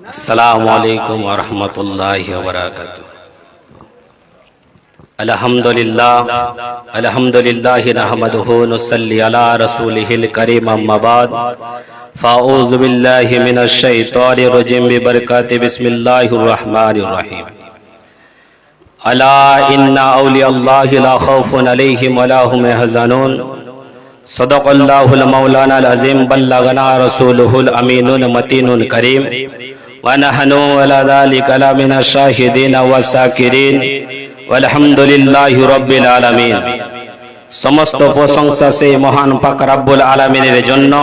السلام علیکم ورحمۃ اللہ وبرکاتہ۔ الحمد للہ الحمد للہ نحمده نصلی علی رسوله الكریم اما بعد۔ باللہ من الشیطان الرجیم ببرکات بسم اللہ الرحمن الرحیم۔ الا ان اولیاء اللہ لا خوف علیہم ولا هم يحزنون صدق اللہ المولانا العظیم، بلغنا رسوله الامین المتین الکریم۔ ونحن على ذلك لمن الشاهدين والساكرين والحمد لله رب العالمين সমস্ত প্রশংসা সেই মহান পাক রাব্বুল আলামিনের জন্য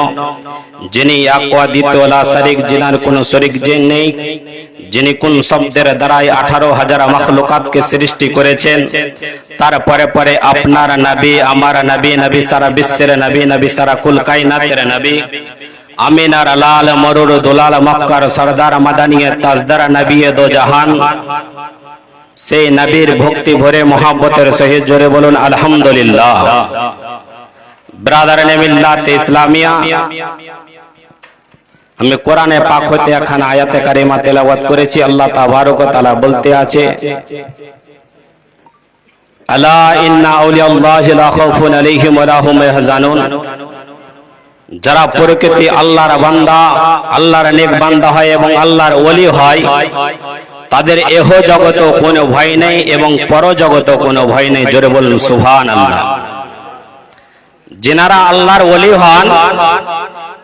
যিনি আকওয়া দ্বিতীয়লা শরিক জিনার কোন শরিক যে নেই যিনি কোন শব্দের দ্বারাই আঠারো হাজার মখলুকাতকে সৃষ্টি করেছেন তারপরে পরে আপনার নবী আমার নবী নবী সারা বিশ্বের নবী নবী সারা কুল কায়নাতের নবী আমিনার লাল, মরুর দুলাল, মক্কার সরদার, মাদানিয়ে তাজদার নবী দো জাহান সেই নবীর ভক্তি ভরে, মোহাব্বতের সহিত জোরে বলুন, আলহামদুলিল্লাহ। ব্রাদার নেমিল্লাত ইসলামিয়া। আমি কোরআনে পাক হতে এখন আয়াতে কারিমা তেলাওয়াত করেছি, আল্লাহ তাবারক তাআলা বলতে আছে, আলা ইন্না আউলিয়াল্লাহি লা খাউফুন আলাইহিম ওয়া লা হুম ইয়াহজানুন। যারা প্রকৃতি আল্লাহর বান্দা আল্লাহর নেক বান্দা হয় এবং আল্লাহর ওলি হয় তাদের এহ জগত কোনো ভয় নেই এবং পর জগত কোনো ভয় নেই জোরে বলুন সুবহান আল্লাহ যেনারা আল্লাহর ওলি হন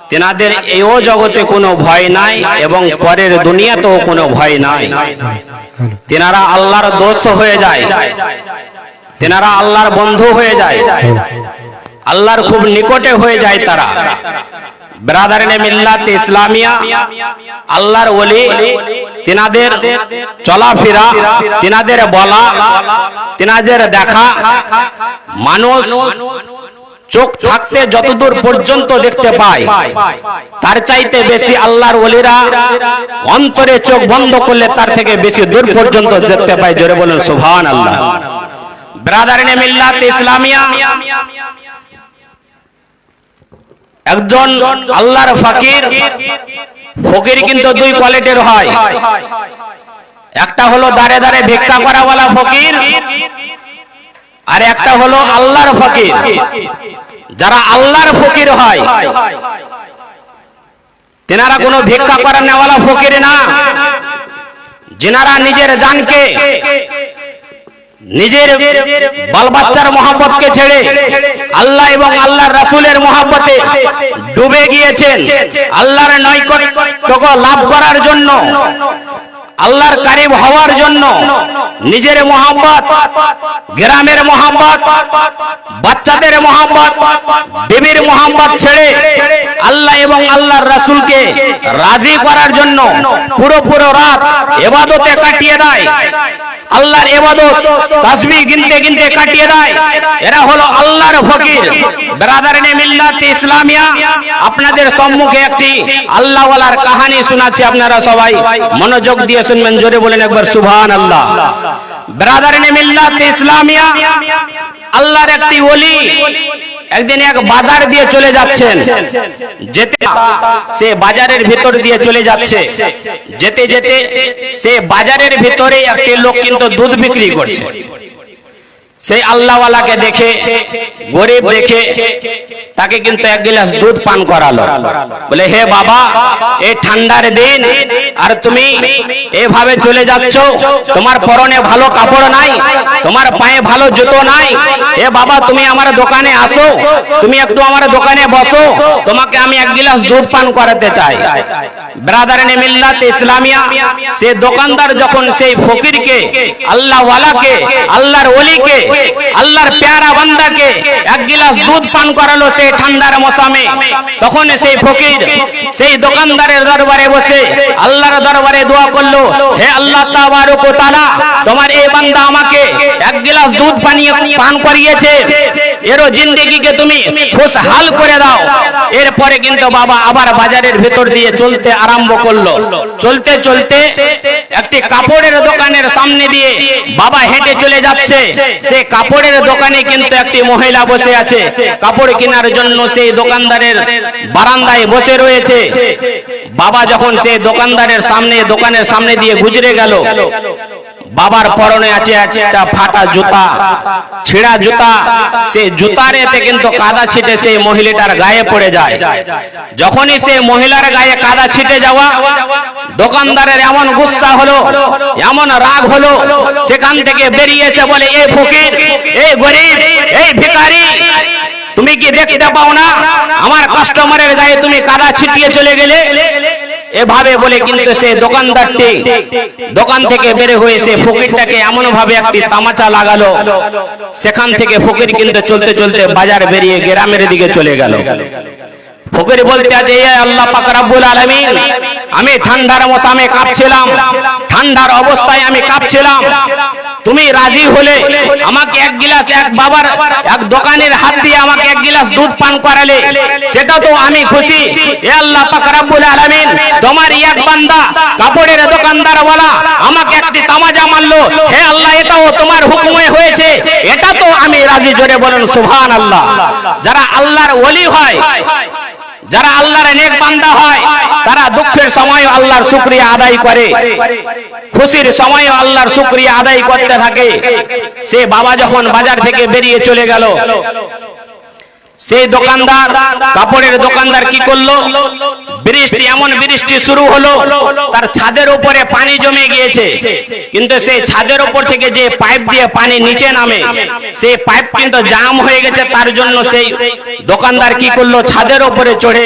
তেনাদের এও জগতে কোনো ভয় নাই এবং পরের দুনিয়াতেও কোনো ভয় নাই। তেনারা আল্লাহর দোস্ত হয়ে যায়। তেনারা আল্লাহর বন্ধু হয়ে যায়। আল্লাহর খুব নিকটে হয়ে যায় তারা। ব্রাদারনে মিল্লাত ইসলামিয়া আল্লাহর ওলি তিনাদের চলাফেরা তিনাদের বলা তিনাদের দেখা মানুষ চোখ থাকতে যতদূর পর্যন্ত দেখতে পায় তার চাইতে বেশি আল্লাহর ওলিরা অন্তরে চোখ বন্ধ করলে তার থেকে বেশি দূর পর্যন্ত দেখতে পায়। জোরে বলুন সুবহান আল্লাহ ব্রাদারনে মিল্লাত ইসলামিয়া একজন আল্লাহর ফকির ফকির কিন্তু দুই কোয়ালিটির হয়। একটা হলো দাঁড়ে দাঁড়ে ভিক্ষা করাওয়ালা ফকির, আর একটা হলো আল্লাহর ফকির। যারা আল্লাহর ফকির হয়, তেনারা কোনো ভিক্ষা করা নেওয়ালা ফকির না। যেনারা নিজের জানকে নিজের বাল বাচ্চার মহাব্বতকে ছেড়ে আল্লাহ এবং আল্লাহর রাসূলের মহাব্বতে ডুবে গিয়েছেন। আল্লাহর নৈকট্য লাভ করার জন্য, আল্লাহর কারিব হওয়ার জন্য নিজের মোহাম্মত গ্রামের মোহাম্মত বাচ্চাদের মোহাম্মত বিবির মোহাম্মত ছেড়ে আল্লাহ এবং আল্লাহর রাসূলকে রাজি করার জন্য পুরো পুরো রাত এবাদতে কাটিয়ে দেয়। আল্লাহর এবাদত তাসবিহ গিনতে গিনতে কাটিয়ে দেয়। এরা হলো আল্লাহর ফকির। ব্রাদার ব্রাদারনে মিল্লাত ইসলামিয়া, আপনাদের সম্মুখে একটি আল্লাহ আল্লাহওয়ালার কাহিনী শোনাচ্ছি আপনারা সবাই। মনোযোগ দিয়ে শুনবেন, জোরে বলেন একবার সুবহান আল্লাহ ব্রাদারনে মিল্লাত ইসলামিয়া, আল্লাহর একটি ওলি। একদিন এক বাজার দিয়ে চলে যাচ্ছেন। যেতে সে বাজারের ভিতর দিয়ে চলে যাচ্ছে। যেতে যেতে সে বাজারের ভিতরে একটি লোক কিন্তু দুধ বিক্রি করছে। সেই আল্লাহওয়ালাকে দেখে গরিব দেখে তাকে কিন্তু এক গিলাস দুধ পান করালো। বলে হে বাবা এই ঠান্ডার দিন আর তুমি এভাবে চলে যাচ্ছ তোমার পরনে ভালো কাপড় নাই তোমার পায়ে ভালো জুতো নাই। হে বাবা তুমি আমার দোকানে আসো তুমি একটু আমার দোকানে বসো তোমাকে আমি এক গিলাস দুধ পান করাতে চাই। ব্রাদার মিল্লাত ইসলামিয়া সে দোকানদার যখন সেই ফকিরকে আল্লাহওয়ালাকে আল্লাহর ওলিকে আল্লাহর পেয়ারা বান্দাকে এক গিলাস দুধ পান করালো সেই ঠান্ডার মৌসুমে। তখন সেই ফকির, সেই দোকানদারের দরবারে বসে আল্লাহর দরবারে দোয়া করল, হে আল্লাহ তোমার এই বান্দা আমাকে এক গিলাস দুধ পান করিয়েছে। এরও জিন্দেগিকে তুমি খুশহাল করে দাও। এরপরে কিন্তু বাবা আবার বাজারের ভেতর দিয়ে চলতে আরম্ভ করল। চলতে চলতে একটি কাপড়ের দোকানের সামনে দিয়ে বাবা হেঁটে চলে যাচ্ছে। সে কাপড়ের দোকানে কিন্তু একটি মহিলা বসে আছে। কাপড় কেনার জন্য সেই দোকানদারের বারান্দায় বসে রয়েছে। বাবা যখন সেই দোকানদারের সামনে, দোকানের সামনে দিয়ে গুজরে গেল বাবার পরনে আছে একটা ফাটা জুতা, ছেঁড়া জুতা, সে জুতার এতে কিন্তু কাদা ছিটে সেই মহিলাটার গায়ে পড়ে যায়। যখনই সে মহিলার গায়ে কাদা ছিটে যাওয়া, দোকানদারের এমন গুসা হলো, এমন রাগ হলো, সেখান থেকে বেরিয়েছে বলে এই ফকির এই গরিব এই ভিখারি, তুমি কি দেখতে পাও না? আমার কাস্টমারের গায়ে তুমি কাদা ছিটিয়ে চলে গেলে? এভাবে বলে কিন্তু সে দোকানদারটি দোকান থেকে বেরে হয়ে সে ফকিরটাকে এমন ভাবে একটি তামাচা লাগালো। সেখান থেকে ফকির কিন্তু চলতে চলতে বাজার বেরিয়ে গ্রামের দিকে চলে গেল। ফকির বলতে আছে এ আল্লাহ পাক রব্বুল আলামিন আমি ঠান্ডার মশামে কাঁপছিলাম। ঠান্ডার অবস্থায় আমি কাঁপছিলাম। তুমি রাজি হলে আমাকে এক গিলাস এক বাবার এক দোকানের হাত দিয়ে আমাকে এক গিলাস দুধ পান করালে সেটা তো আমি খুশি। এ আল্লাহ পাক রাব্বুল আলামিন তোমার এক বান্দা কাপড়ের দোকানদার বলা আমাকে একটি তামাজা মারলো। হে আল্লাহ এটাও তোমার হুকুমে হয়েছে। এটা তো আমি রাজি জোরে বলেন সুবহানাল্লাহ। যারা আল্লাহর ওলি হয় যারা আল্লাহর নেক বান্দা হয়, তারা দুঃখের সময় আল্লাহর শুকরিয়া আদায় করে। খুশির সময় আল্লাহর শুকরিয়া আদায় করতে থাকে। সে বাবা যখন বাজার থেকে বেরিয়ে চলে গেল সেই দোকানদার কাপড়ের দোকানদার কি করল? বৃষ্টি এমন বৃষ্টি শুরু হলো। তার ছাদের উপরে পানি জমে গিয়েছে। কিন্তু সেই ছাদের উপর থেকে যে পাইপ দিয়ে পানি নিচে নামে সেই পাইপ কিন্তু জাম হয়ে গেছে তার জন্য সেই দোকানদার কি করল? ছাদের উপরে চড়ে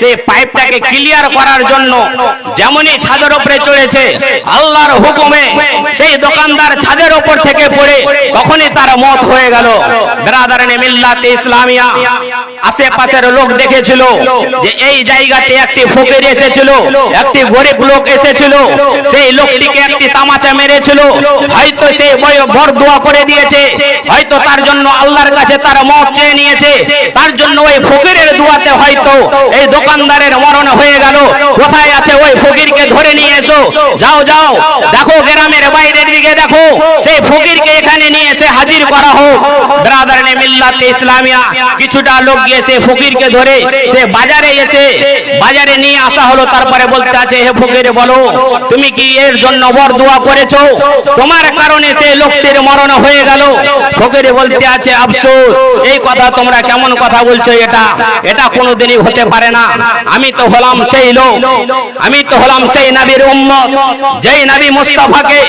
সেই পাইপটাকে ক্লিয়ার করার জন্য যেমনই ছাদের উপরে চড়েছে আল্লাহর হুকুমে সেই দোকানদার ছাদের উপর থেকে পড়ে তখনই তার মত হয়ে গেল। ব্রাদারানে মিল্লাতে ইসলামিয়া। আশেপাশের লোক দেখেছিল যে এই জায়গাতে একটি ফকির এসেছিল, একটি গরিব লোক এসেছিল। সেই লোকটিকে একটি তামাচা মেরেছিল। হয়তো সে বর দোয়া করে দিয়েছে। হয়তো তার জন্য আল্লাহর কাছে তার মত চেয়ে নিয়েছে। তার জন্য ওই ফকিরের দোয়াতে হয়তো এই দোকানদারের মরণ হয়ে গেল। কোথায় আছে ওই ফকিরকে ধরে নিয়ে এসো? যাও যাও। দেখো গ্রামের বাইরের দিকে দেখো। সেই ফকিরকে এখানে নিয়ে এসে হাজির করা হোক। ব্রাদার নে মিল্লাতে ইসলামিয়া, কিছুটা লোক গিয়ে সে ফকিরকে ধরে, সে বাজারে এসে বাজারে নিয়ে আসা হলো, তারপরে বলতে আছে, হে ফকির, বলো, তুমি কি এর জন্য বর দোয়া করেছ? তোমার কারণে সে লোকটির মরণ হয়ে গেল। ফকির বলতে আছে, আফসোস, এই কথা তোমরা কেমন কথা বলছো এটা? এটা কোনোদিনই হতে পারে না। আমি তো হলাম সেই লোক। আমি তো হলাম সেই নবীর উম্মত। যেই নবী মুস্তাফাকে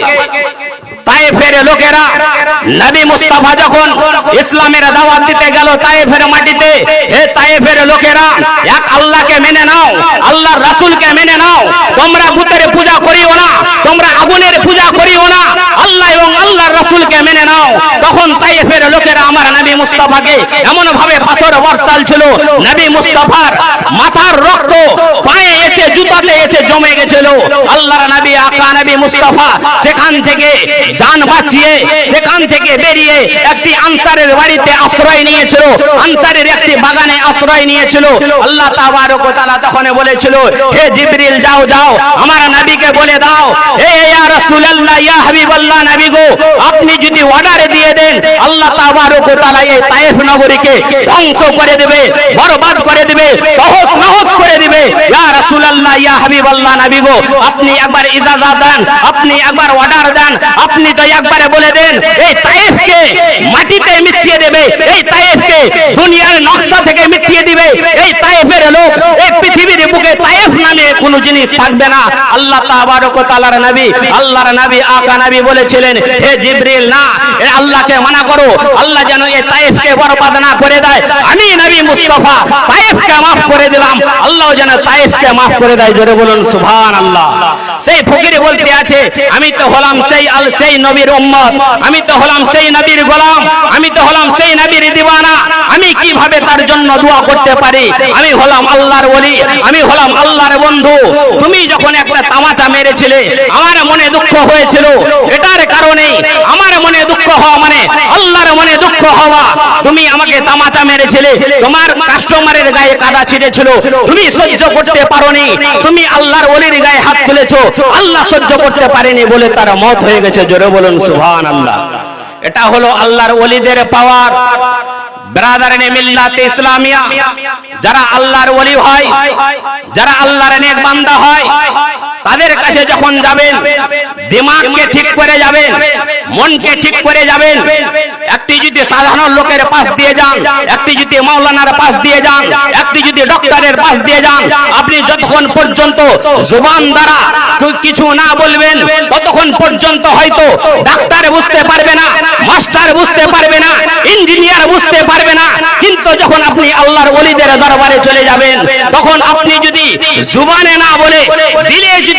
তায়েফের লোকেরা, নবী মুস্তাফা যখন ইসলামের দাওয়াত দিতে গেল তায়েফের মাটিতে, হে তায়েফের লোকেরা, এক আল্লাহকে মেনে নাও, আল্লাহর রাসূলকে মেনে নাও, তোমরা বুতের পূজা করিও না তোমরা আগুনের পূজা করিও না আল্লাহ এবং আল্লাহর রাসূলকে মেনে নাও। তখন তায়েফের লোকেরা আমার নবী মুস্তাফাকে এমন ভাবে পাথর বর্ষাল ছিল। নবী মুস্তাফার মাথার রক্ত পায়ে এসে জুতাতে এসে জমে গেছিল। আল্লাহর নবী, আকা নবী মুস্তাফা সেখান থেকে জান বাঁচিয়ে, সেখান থেকে বেরিয়ে একটি আনসারের বাড়িতে আশ্রয় নিয়েছিল। আনসারের একটি বাগানে আশ্রয় নিয়েছিল। আল্লাহ তাবারক তাআলা তখন বলেছিল, হে জিবরিল, যাও যাও। আমার নবীকে বলে দাও হে ইয়া রাসূলুল্লাহ, ইয়া হাবিবাল্লাহ নবী গো, আপনি যদি অর্ডার দিয়ে দেন, আল্লাহ তাআলা এই তায়েফ নগরীকে ধ্বংস করে দেবে, বরবাদ করে দেবে তহস নহস করে দিবে। আপনি একবার ইজাজত দেন, আপনি একবার অর্ডার দেন, আপনি তো একবারে বলে দেন, এই তায়েফকে মাটিতে মিশিয়ে দেবে, এই তায়েফকে দুনিয়ার নকশা থেকে মিটিয়ে দিবে, এই তায়েফের লোক এই তায়েফ নামে কোনো জিনিস থাকবে না। আল্লাহ আল্লাহর নবী, আকা বলেছিলেন না, এ আল্লাহকে মানা করো। আল্লাহ যেন এই তায়েফকে বরবাদ না করে দেয়। আমি মুস্তাফা, তায়েফকে maaf করে দিলাম। আল্লাহ যেন তায়েফকে maaf করে দেয়, জোরে বলুন, সুবহানাল্লাহ। সেই ফকির বলতে আছে, আমি তো হলাম সেই আল, সেই নবীর উম্মত। আমি তো হলাম সেই নবীর গোলাম। আমি তো হলাম সেই নবীর দিওয়ানা আমি কীভাবে তার জন্য দোয়া করতে পারি? আমি হলাম আল্লাহর ওলি। আমি হলাম আল্লাহর বন্ধু। তুমি যখন একটা তামাচা মেরেছিলে, আমার মনে দুঃখ হয়েছিল। এটার কারণে আমার মনে দুঃখ হওয়া মানে আল্লাহর মনে দুঃখ হওয়া। তুমি আমাকে তামাচা মেরেছিলে তোমার কাস্টমারের গায়ে কাদা ছিঁড়েছিল। তুমি সহ্য করতে পারোনি। তুমি আল্লাহর ওলির গায়ে হাত তুলেছো। আল্লাহ সহ্য করতে পারেনি বলে তার মত হয়ে গেছে। জোরে বলুন সুবহান আল্লাহ এটা হলো আল্লাহর ওলিদের পাওয়ার। যারা আল্লাহর ওলি হয়, যারা আল্লাহর নেক বান্দা হয় তাদের কাছে যখন যাবেন, দিমাগকে ঠিক করে যাবেন, মনকে ঠিক করে যাবেন, একটি যদি সাধারণ লোকের পাশ দিয়ে যান, একটি যদি মাওলানার পাশ দিয়ে যান, একটি যদি ডক্টরের পাশ দিয়ে যান, আপনি যতক্ষণ পর্যন্ত জুবান দ্বারা কিছু না বলবেন, ততক্ষণ পর্যন্ত হয়তো ডাক্তার বুঝতে পারবে না, মাস্টার বুঝতে পারবে না, ইঞ্জিনিয়ার বুঝতে পারবে না। কিন্তু যখন আপনি আল্লাহর ওলিদের দরবারে চলে যাবেন, তখন আপনি যদি জুবানে না বলে দিলে যদি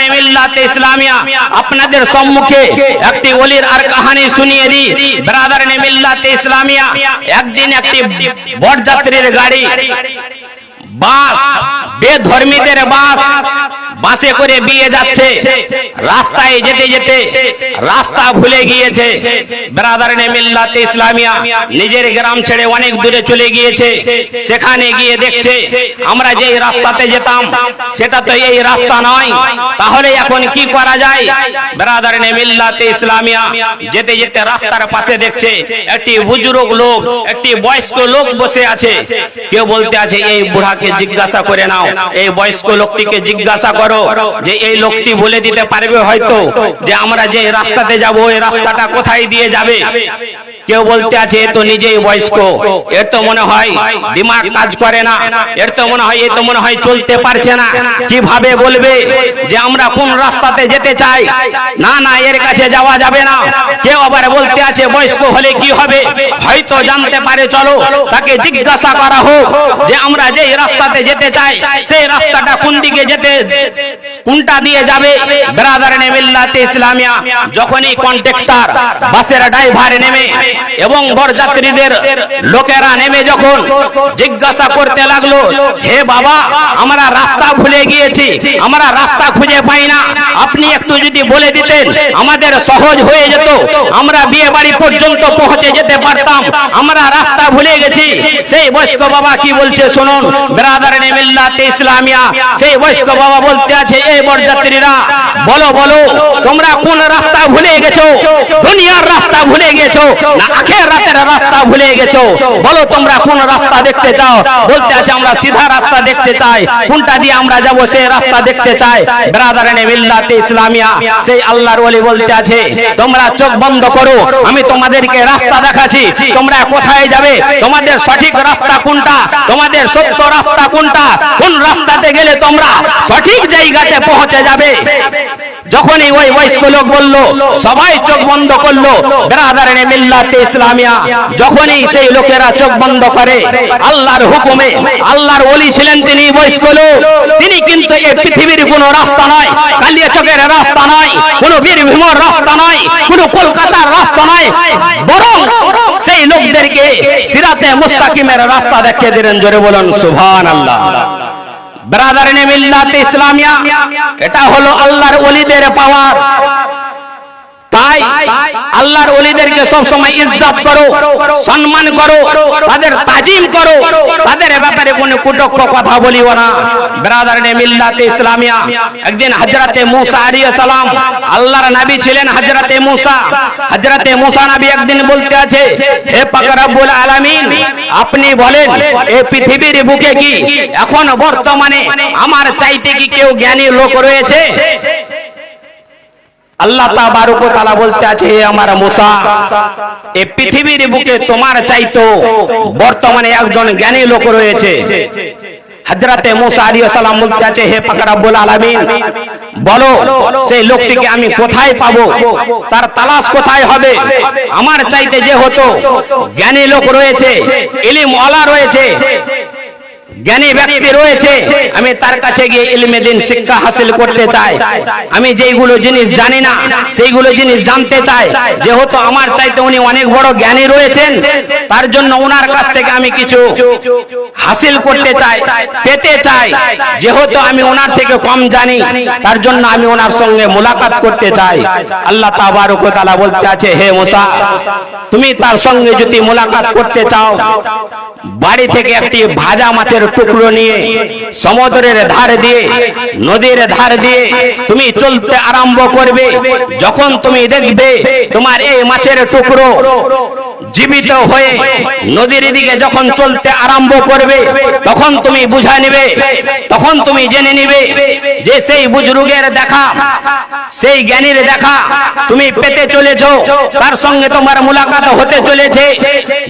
ব্রাদারানি মিল্লাত ইসলামিয়া আপনাদের সম্মুখে একটি ওলির আর কাহানি শুনিয়ে দিই ব্রাদারানি মিল্লাত ইসলামিয়া একদিন একটি বরযাত্রীর গাড়ি বাস বেধর্মীদের বাস বাসে করে বিয়ে যাচ্ছে। রাস্তায় যেতে যেতে রাস্তা ভুলে গিয়েছে। ব্রাদার মিল্লাতে ইসলামিয়া, নিজের গ্রাম ছেড়ে অনেক দূরে চলে গিয়েছে। সেখানে গিয়ে দেখছে, আমরা যে রাস্তাতে যেতাম, সেটা তো এই রাস্তা নয়। তাহলে এখন কি করা যায়? ব্রাদার মিল্লাতে ইসলামিয়া, যেতে যেতে রাস্তার পাশে দেখছে, একটি বুজুর্গ লোক, একটি বয়স্ক লোক বসে আছে। কেউ বলতে আছে, এই বুড়াকে জিজ্ঞাসা করে নাও। এই বয়স্ক লোকটিকে জিজ্ঞাসা করো। যে এই লোকটি বলে দিতে পারবে হয়তো যে আমরা যে রাস্তাতে যাব, এই রাস্তাটা কোথায় দিয়ে যাবে? কেউ বলতে আছে তো নিজেই বয়স্ক। এর তো মনে হয় দিমাগ কাজ করে না। এর তো মনে হয়, এ তো মনে হয় চলতে পারছে না। কীভাবে বলবে যে আমরা কোন রাস্তাতে যেতে চাই? না না, এর কাছে যাওয়া যাবে না। কেউ আবার বলতে আছে, বয়স্ক হলে কি হবে? হয়তো জানতে পারে, চলো, তাকে জিজ্ঞাসা করা হোক যে আমরা যে রাস্তাতে যেতে চাই, সেই রাস্তাটা কোন দিকে যেতে, কোনটা দিয়ে যাবে? ব্রাদার মিল্লাতে ইসলামিয়া, যখনই কন্ট্রাক্টর বাসের ড্রাইভার নেমে এবং বরযাত্রীদের লোকেরা নেমে যখন জিজ্ঞাসা করতে লাগল, হে বাবা, আমরা রাস্তা ভুলে গিয়েছি, আমরা রাস্তা খুঁজে পাই না। আপনি একটু যদি বলে দিতেন, আমাদের সহজ হয়ে যেত। আমরা বিয়ে বাড়ি পর্যন্ত পৌঁছে যেতে পারতাম। আমরা রাস্তা ভুলে গেছি। সেই বয়স্ক বাবা কি বলছে শুনুন। ব্রাদার মিল্লাতে ইসলামিয়া, সেই বয়স্ক বাবা বলতে আছে এই বরযাত্রীরা, বলো বলো, তোমরা কোন রাস্তা ভুলে গেছো? দুনিয়ার রাস্তা ভুলে গেছো? না আখের রাতের রাস্তা ভুলে গেছো। বলো তোমরা কোন রাস্তা দেখতে চাও? বলতে আছে আমরা সিধা রাস্তা দেখতে চাই। কোনটা দিয়ে আমরা যাব সেই রাস্তা দেখতে চাই। ব্রাদারানে মিল্লাতে ইসলামিয়া, সেই আল্লাহর ওলি বলতে আছে, তোমরা চোখ বন্ধ করো। আমি তোমাদেরকে রাস্তা দেখাচ্ছি। তোমরা কোথায় যাবে? তোমাদের সঠিক রাস্তা কোনটা? তোমাদের সত্য রাস্তা কোনটা? কোন রাস্তাতে গেলে তোমরা সঠিক জায়গাতে পৌঁছে যাবে? যখনই ওই বয়স্ক লোক বলল, সবাই চোখ বন্ধ করল ব্রাদারানে মিল্লাতে ইসলামিয়া। যখনই সেই লোকেরা চোখ বন্ধ করে, আল্লাহর হুকুমে, আল্লাহর ওলি ছিলেন তিনি বয়স্ক লোক। তিনি কিন্তু এই পৃথিবীর কোনো রাস্তা নয় কালিয়া চকের রাস্তা নয় কোনো বীরভূমর রাস্তা নয় কোনো কলকাতার রাস্তা নয় বরং সেই লোকদেরকে সিরাতে মুস্তাকিমের রাস্তা দেখিয়ে দিলেন, জোরে বলুন সুবহান আল্লাহ ব্রাদারিনে মিল্লাতে ইসলামিয়া এটা হলো আল্লাহর ওলিদের পাওয়ার তাই আল্লাহর ওলিদেরকে সব সময় ইজ্জত করো, সম্মান করো, তাদের তাজিম করো, তাদের ব্যাপারে কোনো কুটক্ষ কথা বলিও না। ব্রাদার নে মিল্লাতে ইসলামিয়া, একদিন হযরতে মুসা আলাইহিস সালাম, আল্লাহর নবী ছিলেন হযরতে মুসা। হযরতে মুসা নবী একদিন বলতে আছে, হে পাক আলামিন, আপনি বলেন এই পৃথিবীর বুকে কি এখন বর্তমানে আমার চাইতে কি কেউ জ্ঞানী লোক রয়েছে? আল্লাহ তাআলা বলতে আছে আমার মুসা, এ পৃথিবীর বুকে তোমার চাইতো বর্তমানে একজন জ্ঞানী লোক রয়েছে। হযরতে মুসা আলাইহিস সালাম বলতে আছে, হে পাক রব্বুল আলামিন, বলো সেই লোকটিকে আমি কোথায় পাবো? তার তালাশ কোথায় হবে? আমার চাইতে যে হতো জ্ঞানী লোক রয়েছে ইলিম ওয়ালা রয়েছে জ্ঞানী ব্যক্তি রয়েছে। আমি তার কাছে গিয়ে ইলমে দিন শিক্ষা হাসিল করতে চাই। আমি যেইগুলো জিনিস জানি না, সেইগুলো জিনিস জানতে চাই। যেহেতু আমার চাইতে উনি অনেক বড় জ্ঞানী রয়েছেন, তার জন্য ওনার কাছ থেকে আমি কিছু হাসিল করতে চাই, পেতে চাই। যেহেতু আমি ওনার থেকে কম জানি, তার জন্য আমি ওনার সঙ্গে মোলাকাত করতে চাই। আল্লাহ তাবারক তাআলা বলতে আছে, হে মুসা, তুমি তার সঙ্গে যদি মোলাকাত করতে চাও, বাড়ি থেকে একটি ভাজা মাছের টুকরো নিয়ে সমুদ্রের ধার দিয়ে, নদীর ধার দিয়ে তুমি চলতে আরম্ভ করবে। যখন তুমি দেখবে তোমার এই মাছের টুকরো জীবিত হয়ে নদীর দিকে যখন চলতে আরম্ভ করবে, তখন তুমি বুঝা নিবে, তখন তুমি জেনে নিবে যে সেই বুজরুগের দেখা, সেই জ্ঞানীর দেখা তুমি পেতে চলেছ, তার সঙ্গে তোমার মুলাকাত হতে চলেছে।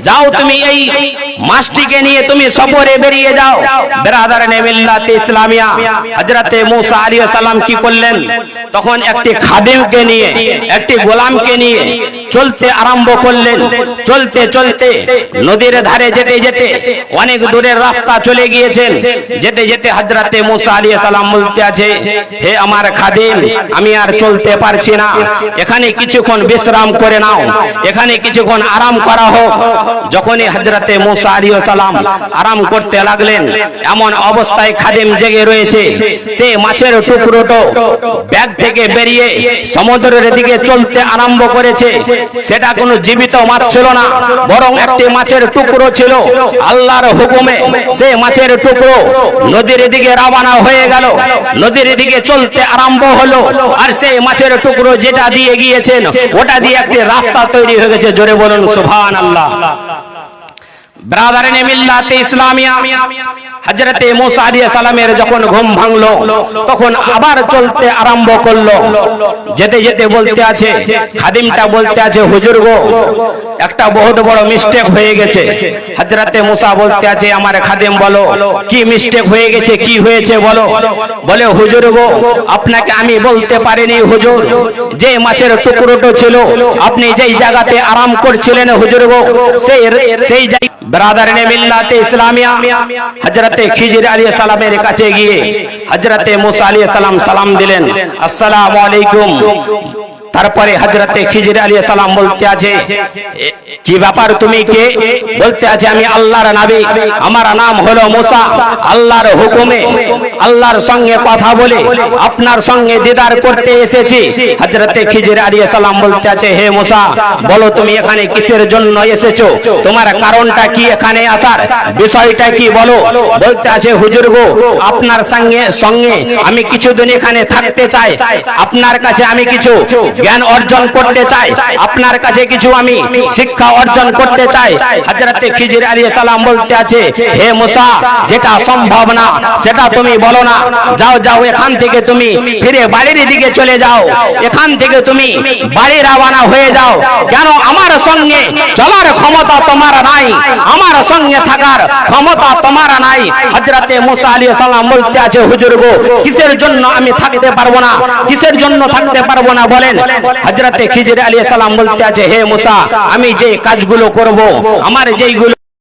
যাও তুমি এই মাসটিকে নিয়ে তুমি সফরে বেরিয়ে যাও। বেরাদার নেমিল্লাত ইসলামিয়া হজরতে মুসা আলাইহিস সালাম কি করলেন? তখন একটি খাদিমকে নিয়ে, একটি গোলামকে নিয়ে চলতে আরম্ভ করলেন। চলতে চলতে নদীর ধারে যেতে যেতে অনেক দূরের রাস্তা চলে গিয়েছেন। যেতে যেতে হজরতে মুসা আলাইহিস সালাম বলতে আছে, হে আমার খাদিম, আমি আর চলতে পারছি না। এখানে কিছুক্ষণ বিশ্রাম করে নাও। এখানে কিছুক্ষণ আরাম করা হোক। যখনই হজরতে মুসা আলাইহিস সালাম আরাম করতে লাগলেন, এমন অবস্থায় খাদিম জেগে রয়েছে। সে মাছের টুকরোটো ব্যাগ থেকে বেরিয়ে সমুদ্রের দিকে চলতে আরম্ভ করেছে। সেটা কোনো জীবিত মাছ ছিল না, বরং একটি মাছের টুকরো ছিল। আল্লাহর হুকুমে সে মাছের টুকরো নদীর দিকে রওনা হয়ে গেল। নদীর দিকে চলতে আরম্ভ হলো, আর সেই মাছের টুকরো যেটা দিয়ে গিয়েছেন, ওটা দিয়ে একটি রাস্তা তৈরি হয়ে গেছে। জোরে বলুন সুবহান আল্লাহ ব্রাদারিনে মিল্লাতে ইসলামিয়া। হজরতে মুসা আলাইহিস সালামের যখন ঘুম তখন আবার চলতে আরম্ভ করল। যেতে যেতে বলতে আছে, খাদিমটা বলতে আছে, হুজুর গো, একটা বহুত বড় মিস্টেক হয়ে গেছে। বলতে আছে, আমার খাদিম বলো, কি মিস্টেক হয়ে গেছে, কি হয়েছে বলো? বলে, হুজুর গো, আপনাকে আমি বলতে পারিনি, হুজুর। যে মাছের টুকরোটো ছিল, আপনি যেই জায়গাতে আরাম করছিলেন, হুজুর গো, সেই সেই জায়গা ব্রাদারিনে মিল্লাতে ইসলামিয়া হযরতে খিজির আলাইহিস সালামের কাছে গিয়ে হযরতে মুসা আলাইহিস সালাম সালাম দিলেন আসসালামু আলাইকুম তারপরে হজরতে খিজির আলাইহিস সালাম বলতে আছে কি ব্যাপার তুমি কে? বলতে আছে, আমি আল্লাহর নবী, আমার নাম হলো মুসা, আল্লাহর হুকুমে, আল্লাহর সঙ্গে কথা বলে, আপনার সঙ্গে দিদার করতে এসেছি। হজরতে খিজির আলাইহিস সালাম বলতে আছে, হে মুসা, বলো তুমি এখানে কিসের জন্য এসেছ? তোমার কারণটা কি এখানে আসার? বিষয়টা কি বলো? বলতে আছে, হুজুর গো, আপনার সঙ্গে সঙ্গে আমি কিছুদিন এখানে থাকতে চাই। আপনার কাছে আমি কিছু জ্ঞান অর্জন করতে চাই। আপনার কাছে কিছু আমি শিক্ষা অর্জন করতে চাই। হযরতে খিজির আলাইহিস সালাম বলতে আছে হে মুসা যেটা সম্ভব না সেটা তুমি বলো না। যাও যাও এখান থেকে তুমি ফিরে বাড়ির দিকে চলে যাও। এখান থেকে তুমি বাড়ি রওনা হয়ে যাও। কেন আমার সঙ্গে চলার ক্ষমতা তোমার নাই? আমার সঙ্গে থাকার ক্ষমতা তোমার নাই? হযরতে মুসা আলাইহিস সালাম বলতে আছে হুজুর গো কিসের জন্য আমি থাকতে পারব না? কিসের জন্য থাকতে পারব না? বলেন হযরতে খিজির আলী সালাম বলতে আছে হে মুসা আমি যে কাজগুলো করব আমার যেইগুলো